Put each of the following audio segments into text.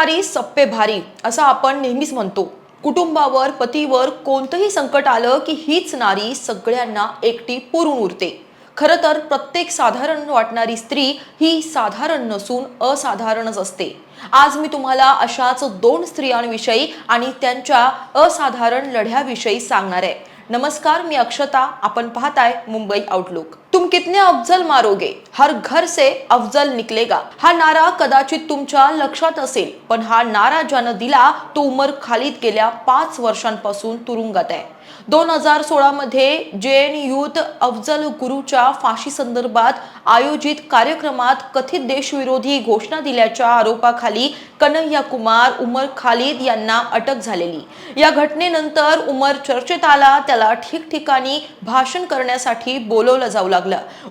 नारी सप्पे भारी असं आपण नेहमीच म्हणतो. कुटुंबावर पतीवर कोणतंही संकट आलं की हीच नारी सगळ्यांना एकटी पुरून उरते. खरं तर प्रत्येक साधारण वाटणारी स्त्री ही साधारण नसून असाधारणच असते. आज मी तुम्हाला अशाच दोन स्त्रियांविषयी आणि त्यांच्या असाधारण लढ्याविषयी सांगणार आहे. नमस्कार मी अक्षता. आपण पाहताय मुंबई आउटलुक तुम कितने अफजल मारोगे? हर घर से अफजल निकलेगा। हा नारा कदाचित तुमच्या लक्षात असेल पण हा नारा ज्यानं दिला तो उमर खालीद गेल्या पाच वर्षांपासून तुरुंगात आहे. दोन हजार सोळा मध्ये जैन युथ अफजल गुरुच्या फाशी संदर्भात आयोजित कार्यक्रमात कथित देशविरोधी घोषणा दिल्याच्या आरोपाखाली कन्हैया कुमार उमर खालिद यांना अटक झालेली. या घटनेनंतर उमर चर्चेत आला त्याला ठिकठिकाणी भाषण करण्यासाठी बोलवलं जाऊ लागलं.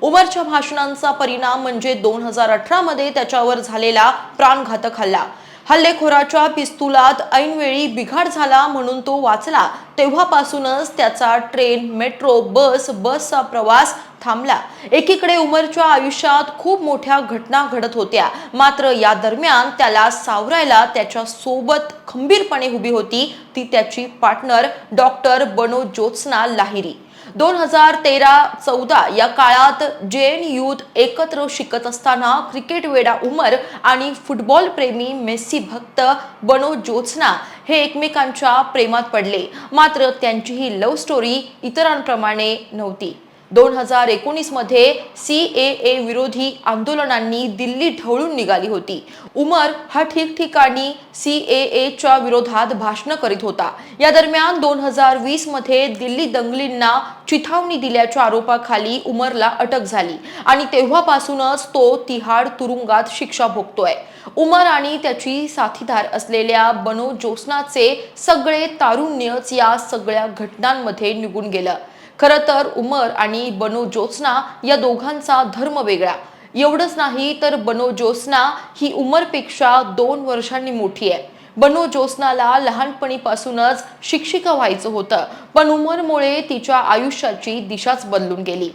उमरच्या भाषणांचा परिणाम म्हणजे दोन हजार अठरा मध्ये त्याच्यावर झालेला प्राणघातक हल्ला. हल्लेखोराच्या पिस्तुलात ऐनवेळी बिघाड झाला म्हणून तो वाचला. तेव्हापासूनच त्याचा ट्रेन मेट्रो बस बसचा प्रवास थांबला. एकीकडे उमरच्या आयुष्यात खूप मोठ्या घटना घडत होत्या. मात्र या दरम्यान त्याला सावरायला त्याच्या सोबत खंबीरपणे उभी होती ती त्याची पार्टनर डॉक्टर बनो ज्योत्स्ना लाहिरी. दोन हजार तेरा चौदा या काळात जैन युथ एकत्र शिकत असताना क्रिकेट वेडा उमर आणि फुटबॉल प्रेमी मेस्सी भक्त बनो ज्योत्स्ना हे एकमेकांच्या प्रेमात पडले. मात्र त्यांची ही लव्ह स्टोरी इतरांप्रमाणे नव्हती. दोन हजार एकोणीसमध्ये सी ए ए विरोधी आंदोलनांनी दिल्ली ढवळून निघाली होती. उमर हा ठिकठिकाणी सी ए एच्या विरोधात भाषणं करीत होता. या दरम्यान दोन हजार वीसमध्ये दिल्ली दंगलींना चिथावणी दिल्याच्या आरोपाखाली उमरला अटक झाली आणि तेव्हापासूनच तो तिहाड तुरुंगात शिक्षा भोगतोय. उमर आणि त्याची साथीदार असलेल्या बनो ज्योत्स्नाचे सगळे तारुण्यच या सगळ्या घटनांमध्ये निघून गेलं. खरं तर उमर आणि बनो ज्योत्स्ना या दोघांचा धर्म वेगळा. एवढंच नाही तर बनो ज्योत्स्ना ही उमरपेक्षा दोन वर्षांनी मोठी आहे. बनो ज्योत्स्नाला लहानपणीपासूनच शिक्षिका व्हायचं होतं. पण उमरमुळे तिच्या आयुष्याची दिशाच बदलून गेली.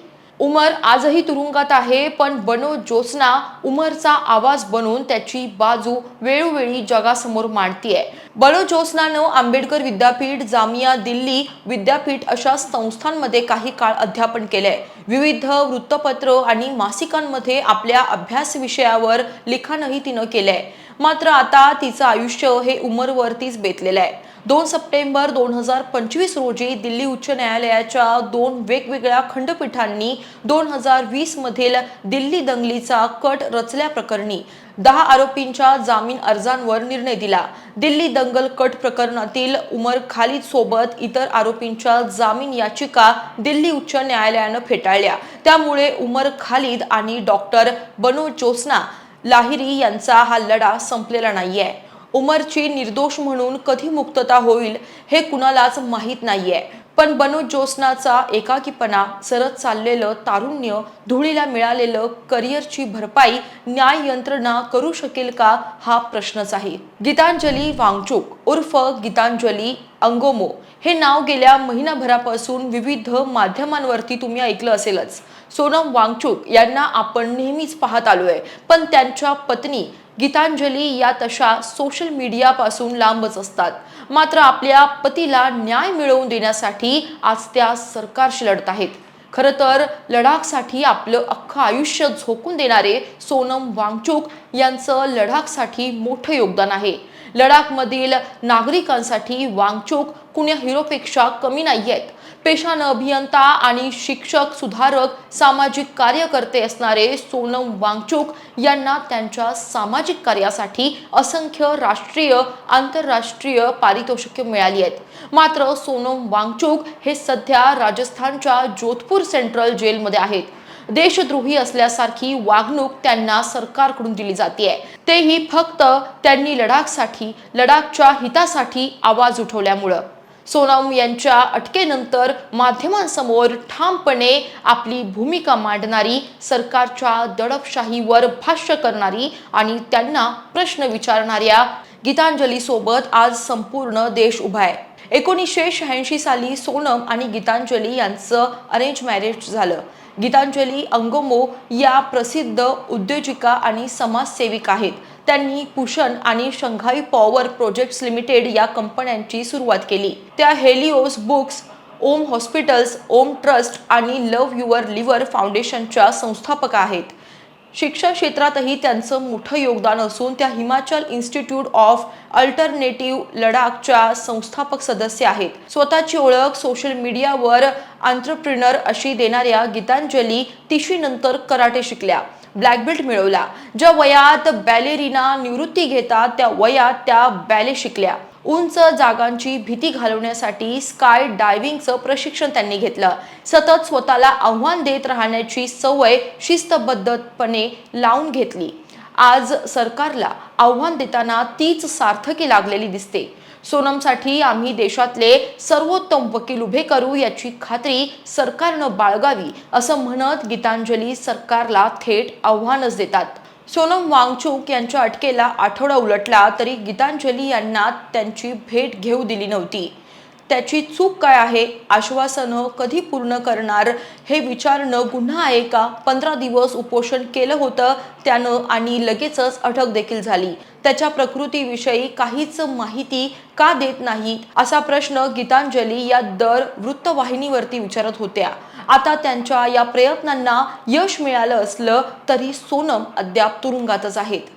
उमर आजही तुरुंगात आहे पण बनो ज्योत्स्ना उमरचा आवाज बनून त्याची बाजू वेळोवेळी जगासमोर मांडतीये. बनो ज्योत्स्नानं आंबेडकर विद्यापीठ जामिया दिल्ली विद्यापीठ अशा संस्थांमध्ये काही काळ अध्यापन केलंय. विविध वृत्तपत्र आणि मासिकांमध्ये आपल्या अभ्यास विषयावर लिखाणही तिनं केलंय. मात्र आता तिचं आयुष्य हे उमरवरतीच बेतलेलं आहे. दोन सप्टेंबर दोन हजार पंचवीस रोजी दिल्ली उच्च न्यायालयाच्या दोन वेगवेगळ्या खंडपीठांनी दोन हजार वीस मधील दिल्ली दंगलीचा कट रचल्याप्रकरणी दहा आरोपींच्या जामीन अर्जांवर निर्णय दिला. दिल्ली दंगल कट प्रकरणातील उमर खालिद सोबत इतर आरोपींच्या जामीन याचिका दिल्ली उच्च न्यायालयानं फेटाळल्या. त्यामुळे उमर खालिद आणि डॉक्टर बनो जोस्ना लाहिरी यांचा हा लढा संपलेला नाहीये. उमरची निर्दोष म्हणून कधी मुक्तता होईल हे कुणालाच माहीत नाहीये. पण बनो ज्योत्स्नाचा एकाकीपणा सरत चाललेलं तारुण्य धुळीला मिळालेलं करिअरची भरपाई न्याय यंत्रणा करू शकेल का हा प्रश्नच आहे. गीतांजली वांगचूक उर्फ गीतांजली अंगोमो हे नाव गेल्या महिनाभरापासून विविध माध्यमांवरती तुम्ही ऐकलं असेलच. सोनम वांगचूक यांना आपण नेहमीच पाहत आलोय. पण त्यांच्या पत्नी गीतांजली या तशा सोशल मीडियापासून लांबच असतात. मात्र आपल्या पतीला न्याय मिळवून देण्यासाठी आज त्या सरकारशी लढत आहेत. खरं तर लडाखसाठी आपलं अख्खं आयुष्य झोकून देणारे सोनम वांगचूक यांचं लडाखसाठी मोठं योगदान आहे. लडाखमधील नागरिकांसाठी वांगचूक कुण्या हिरोपेक्षा कमी नाही आहेत पेशानं अभियंता आणि शिक्षक सुधारक सामाजिक कार्यकर्ते असणारे सोनम वांगचूक यांना त्यांच्या सामाजिक कार्यासाठी असंख्य राष्ट्रीय आंतरराष्ट्रीय पारितोषिके मिळाली आहेत. मात्र सोनम वांगचूक हे सध्या राजस्थानच्या जोधपूर सेंट्रल जेलमध्ये आहेत. देशद्रोही असल्यासारखी वागणूक त्यांना सरकारकडून दिली जाते तेही फक्त त्यांनी लडाखसाठी लडाखच्या हितासाठी आवाज उठवल्यामुळं. सोनम यांच्या अटकेनंतर माध्यमांसमोर ठामपणे आपली भूमिका मांडणारी सरकारच्या दडपशाहीवर भाष्य करणारी आणि त्यांना प्रश्न विचारणाऱ्या गीतांजली सोबत आज संपूर्ण देश उभा आहे. एकोणीसशे शहाऐंशी साली सोनम आणि गीतांजली यांचं अरेंज मॅरेज झालं. गीतांजली अंगोमो या प्रसिद्ध उद्योजिका आणि समाजसेविका आहेत. त्यांनी कुशन आणि शंघाई पॉवर प्रोजेक्ट्स लिमिटेड या कंपन्यांची सुरुवात केली. त्या Helios books Om hospitals Om trust आणि लव्ह युअर लिव्हर फाउंडेशनच्या संस्थापक आहेत. शिक्षण क्षेत्रातही त्यांचं मोठं योगदान असून त्या हिमाचल इन्स्टिट्यूट ऑफ अल्टरनेटिव्ह लडाखच्या संस्थापक सदस्य आहेत. स्वतःची ओळख सोशल मीडियावर आंतरप्रिनर अशी देणाऱ्या गीतांजली तिशीनंतर कराटे शिकल्या. ब्लॅक बेल्ट मिळवला. ज्या वयात बॅलेरिना निवृत्ती घेतात त्या वयात त्या बॅले शिकल्या. उंच जागांची भीती घालवण्यासाठी स्काय डायव्हिंगचं प्रशिक्षण त्यांनी घेतलं. सतत स्वतःला आव्हान देत राहण्याची सवय शिस्तबद्धपणे लावून घेतली. आज सरकारला आव्हान देताना तीच सार्थकी लागलेली दिसते. सोनमसाठी आम्ही देशातले सर्वोत्तम वकील उभे करू याची खात्री सरकारनं बाळगावी असं म्हणत गीतांजली सरकारला थेट आव्हानच देतात. सोनम वांगचूक यांच्या अटकेला आठवडा उलटला तरी गीतांजली यांना त्यांची भेट घेऊ दिली नव्हती. त्याची चूक काय आहे आश्वासनं कधी पूर्ण करणार हे विचारणं गुन्हा आहे का? पंधरा दिवस उपोषण केलं होतं त्यानं आणि लगेचच अटक देखील झाली. त्याच्या प्रकृतीविषयी काहीच माहिती का देत नाही असा प्रश्न गीतांजली या दर वृत्तवाहिनीवरती विचारत होत्या. आता त्यांच्या या प्रयत्नांना यश मिळालं असलं तरी सोनम अद्याप तुरुंगातच आहेत.